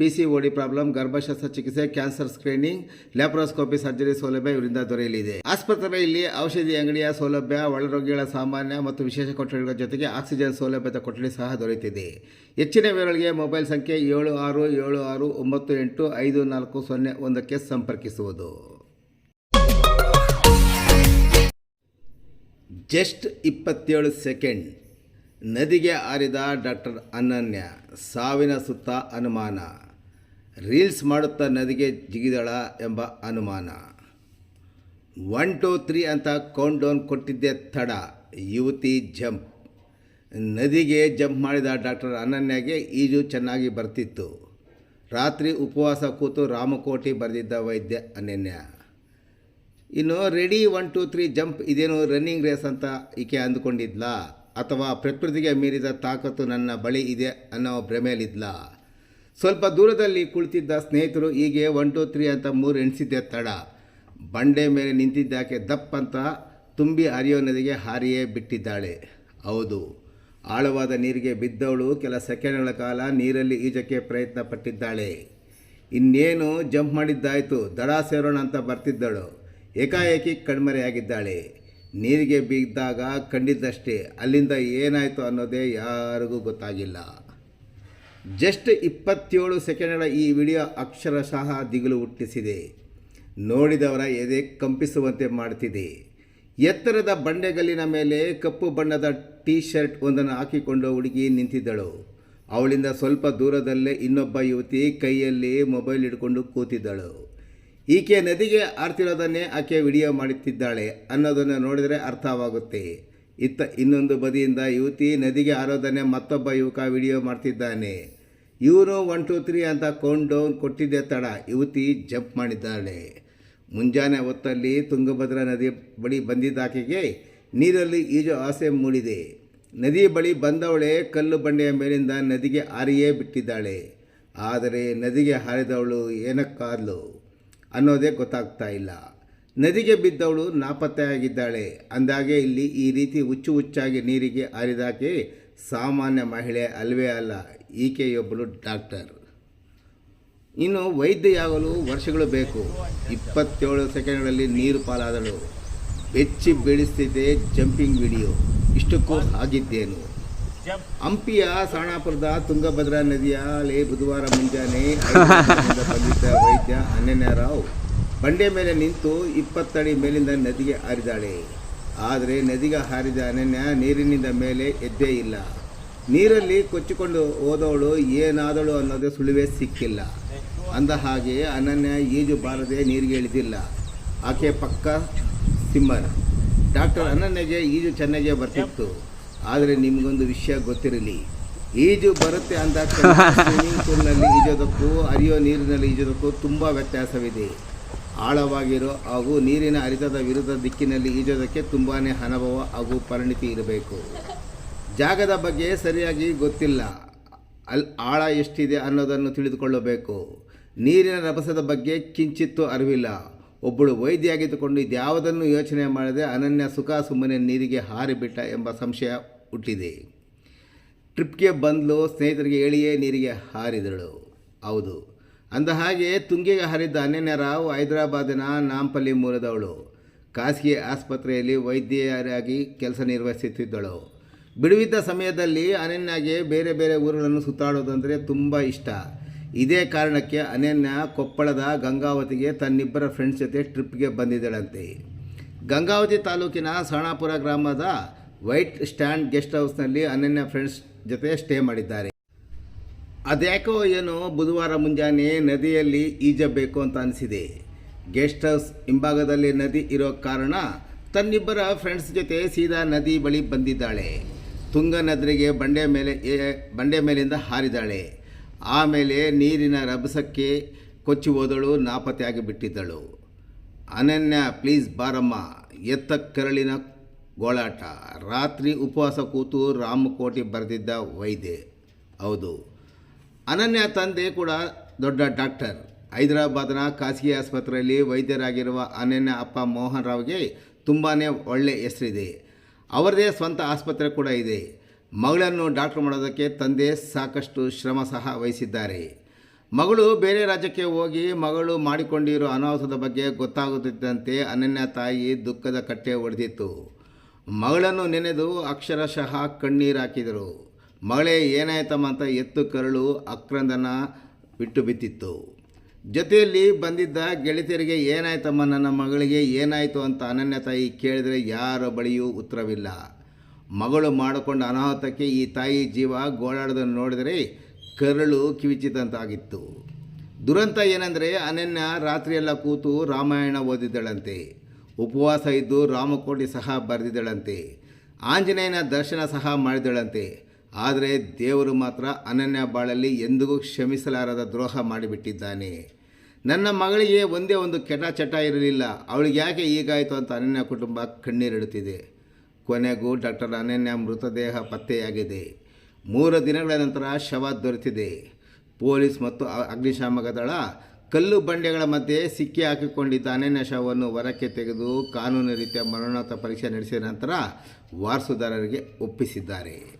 P C problem ಗರ್ಭಶಸ್ತ್ರ ಚಿಕಿತ್ಸೆ cancer screening laparoscopy surgery ಸೌಲಭ್ಯ ಇವರಿಂದ ದೊರೆಯಲಿದೆ. ಆಸ್ಪತ್ರೆಯಲ್ಲಿ ಔಷಧಿ ಅಂಗಡಿಯ ಸೌಲಭ್ಯ, ಒಳರೋಗಿಗಳ ಸಾಮಾನ್ಯ ಮತ್ತು ವಿಶೇಷ ಕೊಠಡಿಗಳ ಜೊತೆಗೆ ಆಕ್ಸಿಜನ್ ಸೌಲಭ್ಯದ ಕೊಠಡಿ ಸಹ ದೊರೆಯುತ್ತಿದೆ. ಹೆಚ್ಚಿನ ವಿವರಗಳಿಗೆ ಮೊಬೈಲ್ ಸಂಖ್ಯೆ ಏಳು ಆರು ಏಳು ಆರು ಒಂಬತ್ತು ಎಂಟು ಐದು ನಾಲ್ಕು ಸೊನ್ನೆ ಒಂದಕ್ಕೆ ಸಂಪರ್ಕಿಸುವುದು. ಜಸ್ಟ್ ಇಪ್ಪತ್ತೇಳು ಸೆಕೆಂಡ್. ನದಿಗೆ ಹಾರಿದ ಡಾಕ್ಟರ್ ಅನನ್ಯ. ಸಾವಿನ ಸುತ್ತ ಅನುಮಾನ. ರೀಲ್ಸ್ ಮಾಡುತ್ತಾ ನದಿಗೆ ಜಿಗಿದಳ ಎಂಬ ಅನುಮಾನ. ಒನ್, ಟು, ತ್ರೀ ಅಂತ ಕೌಂಟ್ ಡೌನ್ ಕೊಟ್ಟಿದ್ದೆ ತಡ. ಯುವತಿ ಜಂಪ್. ನದಿಗೆ ಜಂಪ್ ಮಾಡಿದ ಡಾಕ್ಟರ್ ಅನನ್ಯಗೆ ಈಜು ಚೆನ್ನಾಗಿ ಬರ್ತಿತ್ತು. ರಾತ್ರಿ ಉಪವಾಸ ಕೂತು ರಾಮಕೋಟಿ ಬರೆದಿದ್ದ ವೈದ್ಯ ಅನನ್ಯ. ಇನ್ನು ready, one, two, three jump ಇದೇನು ರನ್ನಿಂಗ್ ರೇಸ್ ಅಂತ ಈಕೆ ಅಂದುಕೊಂಡಿದ್ಲಾ? ಅಥವಾ ಪ್ರಕೃತಿಗೆ ಮೀರಿದ ತಾಕತ್ತು ನನ್ನ ಬಳಿ ಇದೆ ಅನ್ನೋ ಭ್ರಮೆಯಲ್ಲಿದ್ಲ? ಸ್ವಲ್ಪ ದೂರದಲ್ಲಿ ಕುಳಿತಿದ್ದ ಸ್ನೇಹಿತರು, ಹೀಗೆ ಒನ್ ಟು ತ್ರೀ ಅಂತ ಮೂರು ಎಣಿಸಿದ್ದೆ ತಡ. ಬಂಡೆ ಮೇಲೆ ನಿಂತಿದ್ದಾಕೆ ದಪ್ಪ ಅಂತ ತುಂಬಿ ಹರಿಯೋ ನದಿಗೆ ಹಾರಿಯೇ ಬಿಟ್ಟಿದ್ದಾಳೆ. ಹೌದು, ಆಳವಾದ ನೀರಿಗೆ ಬಿದ್ದವಳು ಕೆಲ ಸೆಕೆಂಡ್ಗಳ ಕಾಲ ನೀರಲ್ಲಿ ಈಜಕ್ಕೆ ಪ್ರಯತ್ನ ಪಟ್ಟಿದ್ದಾಳೆ. ಇನ್ನೇನು ಜಂಪ್ ಮಾಡಿದ್ದಾಯಿತು, ದಡ ಸೇರೋಣ ಅಂತ ಬರ್ತಿದ್ದಳು. ಏಕಾಏಕಿ ಕಣ್ಮರೆಯಾಗಿದ್ದಾಳೆ. ನೀರಿಗೆ ಬಿದ್ದಾಗ ಕಂಡಿದ್ದಷ್ಟೇ, ಅಲ್ಲಿಂದ ಏನಾಯಿತು ಅನ್ನೋದೇ ಯಾರಿಗೂ ಗೊತ್ತಾಗಿಲ್ಲ. ಜಸ್ಟ್ ಇಪ್ಪತ್ತೇಳು ಸೆಕೆಂಡ್ಗಳ ಈ ವಿಡಿಯೋ ಅಕ್ಷರಶಃ ದಿಗಿಲು ಹುಟ್ಟಿಸಿದೆ. ನೋಡಿದವರ ಎದೆ ಕಂಪಿಸುವಂತೆ ಮಾಡ್ತಿದೆ. ಎತ್ತರದ ಬಂಡೆಗಲ್ಲಿನ ಮೇಲೆ ಕಪ್ಪು ಬಣ್ಣದ ಟೀ ಶರ್ಟ್ ಒಂದನ್ನು ಹಾಕಿಕೊಂಡು ಹುಡುಗಿ ನಿಂತಿದ್ದಳು. ಅವಳಿಂದ ಸ್ವಲ್ಪ ದೂರದಲ್ಲೇ ಇನ್ನೊಬ್ಬ ಯುವತಿ ಕೈಯಲ್ಲಿ ಮೊಬೈಲ್ ಹಿಡ್ಕೊಂಡು ಕೂತಿದ್ದಳು. ಈಕೆ ನದಿಗೆ ಆರ್ತಿರೋದನ್ನೇ ಆಕೆ ವಿಡಿಯೋ ಮಾಡುತ್ತಿದ್ದಾಳೆ ಅನ್ನೋದನ್ನು ನೋಡಿದರೆ ಅರ್ಥವಾಗುತ್ತೆ. ಇತ್ತ ಇನ್ನೊಂದು ಬದಿಯಿಂದ ಯುವತಿ ನದಿಗೆ ಆರೋದನೆ ಮತ್ತೊಬ್ಬ ಯುವಕ ವಿಡಿಯೋ ಮಾಡ್ತಿದ್ದಾನೆ. ಇವನು ಒನ್ ಟು ತ್ರೀ ಅಂತ ಡೌನ್ ಕೊಟ್ಟಿದ್ದೆ ತಡ, ಯುವತಿ ಜಂಪ್ ಮಾಡಿದ್ದಾಳೆ. ಮುಂಜಾನೆ ಹೊತ್ತಲ್ಲಿ ತುಂಗಭದ್ರಾ ನದಿ ಬಳಿ ಬಂದಿದ್ದಾಕೆಗೆ ನೀರಲ್ಲಿ ಈಜು ಆಸೆ ಮೂಡಿದೆ. ನದಿ ಬಳಿ ಬಂದವಳೆ ಕಲ್ಲು ಬಂಡೆಯ ಮೇಲಿಂದ ನದಿಗೆ ಹಾರಿಯೇ ಬಿಟ್ಟಿದ್ದಾಳೆ. ಆದರೆ ನದಿಗೆ ಹಾರಿದವಳು ಏನಕ್ಕಾದ್ಲು ಅನ್ನೋದೇ ಗೊತ್ತಾಗ್ತಾ ಇಲ್ಲ. ನದಿಗೆ ಬಿದ್ದವಳು ನಾಪತ್ತೆಯಾಗಿದ್ದಾಳೆ. ಅಂದಾಗೆ ಇಲ್ಲಿ ಈ ರೀತಿ ಹುಚ್ಚು ಹುಚ್ಚಾಗಿ ನೀರಿಗೆ ಹಾರಿದಾಕೆ ಸಾಮಾನ್ಯ ಮಹಿಳೆ ಅಲ್ವೇ ಅಲ್ಲ, ಈಕೆಯೊಬ್ಬಳು ಡಾಕ್ಟರ್. ಇನ್ನು ವೈದ್ಯೆಯಾಗಲು ವರ್ಷಗಳು ಬೇಕು. ಇಪ್ಪತ್ತೇಳು ಸೆಕೆಂಡ್ಗಳಲ್ಲಿ ನೀರು ಪಾಲಾದಳು. ಬೆಚ್ಚಿ ಬೀಳಿಸ್ತಿದ್ದೆ ಜಂಪಿಂಗ್ ವಿಡಿಯೋ. ಇಷ್ಟಕ್ಕೂ ಆಗಿದ್ದೇನು ಹಂಪಿಯ ಸಾಣಾಪುರದ ತುಂಗಭದ್ರಾ ನದಿಯಲ್ಲಿ ಬುಧವಾರ ಮುಂಜಾನೆ ಬಂದಿದ್ದ ವೈದ್ಯ ಅನನ್ಯರಾವ್ ಬಂಡೆ ಮೇಲೆ ನಿಂತು ಇಪ್ಪತ್ತಡಿ ಮೇಲಿಂದ ನದಿಗೆ ಹಾರಿದಾಳೆ. ಆದರೆ ನದಿಗೆ ಹಾರಿದ ಅನನ್ಯ ನೀರಿನಿಂದ ಮೇಲೆ ಎದ್ದೇ ಇಲ್ಲ. ನೀರಲ್ಲಿ ಕೊಚ್ಚಿಕೊಂಡು ಹೋದವಳು ಏನಾದಳು ಅನ್ನೋದು ಸುಳಿವೆ ಸಿಕ್ಕಿಲ್ಲ. ಅಂದ ಹಾಗೆ ಅನನ್ಯ ಈಜು ಬಾರದೆ ನೀರಿಗೆ ಇಳಿದಿಲ್ಲ. ಆಕೆ ಪಕ್ಕ ಸಿಂಹನ. ಡಾಕ್ಟರ್ ಅನನ್ಯಗೆ ಈಜು ಚೆನ್ನಾಗೆ ಬರ್ತಿತ್ತು. ಆದರೆ ನಿಮಗೊಂದು ವಿಷಯ ಗೊತ್ತಿರಲಿ. ಈಜು ಬರುತ್ತೆ ಅಂದಾಗ ಸ್ವಿಮ್ಮಿಂಗ್ ಪೂಲ್ನಲ್ಲಿ ಈಜೋದಕ್ಕೂ, ಹರಿಯೋ ನೀರಿನಲ್ಲಿ ಈಜೋದಕ್ಕೂ ತುಂಬ ವ್ಯತ್ಯಾಸವಿದೆ. ಆಳವಾಗಿರೋ ಹಾಗೂ ನೀರಿನ ಹರಿತದ ವಿರುದ್ಧ ದಿಕ್ಕಿನಲ್ಲಿ ಈಜೋದಕ್ಕೆ ತುಂಬಾ ಅನುಭವ ಹಾಗೂ ಪರಿಣಿತಿ ಇರಬೇಕು. ಜಾಗದ ಬಗ್ಗೆ ಸರಿಯಾಗಿ ಗೊತ್ತಿಲ್ಲ. ಅಲ್ಲಿ ಆಳ ಎಷ್ಟಿದೆ ಅನ್ನೋದನ್ನು ತಿಳಿದುಕೊಳ್ಳಬೇಕು. ನೀರಿನ ರಭಸದ ಬಗ್ಗೆ ಕಿಂಚಿತ್ತು ಅರಿವಿಲ್ಲ. ಒಬ್ಬಳು ವೈದ್ಯಾಗಿದ್ದುಕೊಂಡು ಇದ್ಯಾವುದನ್ನು ಯೋಚನೆ ಮಾಡದೆ ಅನನ್ಯ ಸುಖ ಸುಮ್ಮನೆ ನೀರಿಗೆ ಹಾರಿಬಿಟ್ಟ ಎಂಬ ಸಂಶಯ ಹುಟ್ಟಿದೆ. ಟ್ರಿಪ್ಗೆ ಬಂದಲು, ಸ್ನೇಹಿತರಿಗೆ ಹೇಳಿಯೇ ನೀರಿಗೆ ಹಾರಿದಳು. ಹೌದು ಅಂದ ಹಾಗೆ ತುಂಗಿಗೆ ಅನನ್ಯ ಅನನ್ಯರಾವ್ ಹೈದರಾಬಾದಿನ ನಾಂಪಲ್ಲಿ ಮೂಲದವಳು. ಖಾಸಗಿ ಆಸ್ಪತ್ರೆಯಲ್ಲಿ ವೈದ್ಯರಾಗಿ ಕೆಲಸ ನಿರ್ವಹಿಸುತ್ತಿದ್ದಳು. ಬಿಡುವಿದ್ದ ಸಮಯದಲ್ಲಿ ಅನನ್ಯಗೆ ಬೇರೆ ಬೇರೆ ಊರುಗಳನ್ನು ಸುತ್ತಾಡೋದಂದರೆ ತುಂಬ ಇಷ್ಟ. ಇದೇ ಕಾರಣಕ್ಕೆ ಅನನ್ಯ ಕೊಪ್ಪಳದ ಗಂಗಾವತಿಗೆ ತನ್ನಿಬ್ಬರ ಫ್ರೆಂಡ್ಸ್ ಜೊತೆ ಟ್ರಿಪ್ಗೆ ಬಂದಿದ್ದಳಂತೆ. ಗಂಗಾವತಿ ತಾಲೂಕಿನ ಸಣಾಪುರ ಗ್ರಾಮದ ವೈಟ್ ಸ್ಟ್ಯಾಂಡ್ ಗೆಸ್ಟ್ ಹೌಸ್ನಲ್ಲಿ ಅನನ್ಯ ಫ್ರೆಂಡ್ಸ್ ಜೊತೆ ಸ್ಟೇ ಮಾಡಿದ್ದಾರೆ. ಅದ್ಯಾಕೋ ಏನೋ ಬುಧವಾರ ಮುಂಜಾನೆ ನದಿಯಲ್ಲಿ ಈಜಬೇಕು ಅಂತ ಅನಿಸಿದೆ. ಗೆಸ್ಟ್ ಹೌಸ್ ಹಿಂಭಾಗದಲ್ಲಿ ನದಿ ಇರೋ ಕಾರಣ ತನ್ನಿಬ್ಬರ ಫ್ರೆಂಡ್ಸ್ ಜೊತೆ ಸೀದಾ ನದಿ ಬಳಿ ಬಂದಿದ್ದಾಳೆ. ತುಂಗ ನದಿಗೆ ಬಂಡೆ ಮೇಲೆ ಬಂಡೆ ಮೇಲಿಂದ ಹಾರಿದಾಳೆ. ಆಮೇಲೆ ನೀರಿನ ರಭಸಕ್ಕೆ ಕೊಚ್ಚಿ ಹೋದಳು ನಾಪತ್ತೆಯಾಗಿ ಬಿಟ್ಟಿದ್ದಳು. ಅನನ್ಯ, ಪ್ಲೀಸ್ ಬಾರಮ್ಮ, ಎತ್ತ ಕೆರಳಿನ ಗೋಳಾಟ. ರಾತ್ರಿ ಉಪವಾಸ ಕೂತು ರಾಮಕೋಟಿ ಬರೆದಿದ್ದ ವೈದ್ಯ. ಹೌದು. ಅನನ್ಯ ತಂದೆ ಕೂಡ ದೊಡ್ಡ ಡಾಕ್ಟರ್. ಹೈದರಾಬಾದ್ನ ಖಾಸಗಿ ಆಸ್ಪತ್ರೆಯಲ್ಲಿ ವೈದ್ಯರಾಗಿರುವ ಅನನ್ಯ ಅಪ್ಪ ಮೋಹನ್ ರಾವ್ಗೆ ತುಂಬಾ ಒಳ್ಳೆಯ ಹೆಸರಿದೆ. ಅವರದೇ ಸ್ವಂತ ಆಸ್ಪತ್ರೆ ಕೂಡ ಇದೆ. ಮಗಳನ್ನು ಡಾಕ್ಟರ್ ಮಾಡೋದಕ್ಕೆ ತಂದೆ ಸಾಕಷ್ಟು ಶ್ರಮ ಸಹ ವಹಿಸಿದ್ದಾರೆ. ಮಗಳು ಬೇರೆ ರಾಜ್ಯಕ್ಕೆ ಹೋಗಿ ಮಗಳು ಮಾಡಿಕೊಂಡಿರೋ ಅನಾಹುತದ ಬಗ್ಗೆ ಗೊತ್ತಾಗುತ್ತಿದ್ದಂತೆ ಅನನ್ಯ ತಾಯಿ ದುಃಖದ ಕಟ್ಟೆ ಒಡೆದಿತ್ತು. ಮಗಳನ್ನು ನೆನೆದು ಅಕ್ಷರಶಃ ಕಣ್ಣೀರು ಹಾಕಿದರು. ಮಗಳೇ, ಏನಾಯ್ತಮ್ಮ ಅಂತ ಎತ್ತು ಕರಳು ಅಕ್ರಂದನ ಬಿಟ್ಟು ಬಿತ್ತಿತ್ತು. ಜೊತೆಯಲ್ಲಿ ಬಂದಿದ್ದ ಗೆಳತಿಯರಿಗೆ, ಏನಾಯ್ತಮ್ಮ ನನ್ನ ಮಗಳಿಗೆ, ಏನಾಯಿತು ಅಂತ ಅನನ್ಯ ತಾಯಿ ಕೇಳಿದರೆ ಯಾರ ಬಳಿಯೂ ಉತ್ತರವಿಲ್ಲ. ಮಗಳು ಮಾಡಿಕೊಂಡ ಅನಾಹುತಕ್ಕೆ ಈ ತಾಯಿ ಜೀವ ಗೋಳಾಡೋದನ್ನು ನೋಡಿದರೆ ಕರಳು ಕಿವಿಚಿತಂತಾಗಿತ್ತು ದುರಂತ ಏನಂದರೆ ಅನನ್ಯ ರಾತ್ರಿಯೆಲ್ಲ ಕೂತು ರಾಮಾಯಣ ಓದಿದ್ದಳಂತೆ. ಉಪವಾಸ ಇದ್ದು ರಾಮಕೋಟಿ ಸಹ ಬರೆದಿದ್ದಳಂತೆ. ಆಂಜನೇಯನ ದರ್ಶನ ಸಹ ಮಾಡಿದಳಂತೆ ಆದರೆ ದೇವರು ಮಾತ್ರ ಅನನ್ಯ ಬಾಳಲ್ಲಿ ಎಂದಿಗೂ ಕ್ಷಮಿಸಲಾರದ ದ್ರೋಹ ಮಾಡಿಬಿಟ್ಟಿದ್ದಾನೆ. ನನ್ನ ಮಗಳಿಗೆ ಒಂದೇ ಒಂದು ಕೆಟ ಚಟ ಇರಲಿಲ್ಲ. ಅವಳಿಗೆ ಯಾಕೆ ಈಗಾಯಿತು ಅಂತ ಅನನ್ಯ ಕುಟುಂಬ ಕಣ್ಣೀರಿಡುತ್ತಿದೆ. ಕೊನೆಗೂ ಡಾಕ್ಟರ್ ಅನನ್ಯ ಮೃತದೇಹ ಪತ್ತೆಯಾಗಿದೆ. ಮೂರು ದಿನಗಳ ನಂತರ ಶವ ದೊರೆತಿದೆ. ಪೊಲೀಸ್ ಮತ್ತು ಅಗ್ನಿಶಾಮಕ ದಳ ಕಲ್ಲು ಬಂಡೆಗಳ ಮಧ್ಯೆ ಸಿಕ್ಕಿ ಹಾಕಿಕೊಂಡಿದ್ದ ಅನನ್ಯ ಶವವನ್ನು ಹೊರಕ್ಕೆ ತೆಗೆದು ಕಾನೂನು ರೀತಿಯ ಮರಣೋತ್ತರ ಪರೀಕ್ಷೆ ನಡೆಸಿದ ನಂತರ ವಾರಸುದಾರರಿಗೆ ಒಪ್ಪಿಸಿದ್ದಾರೆ.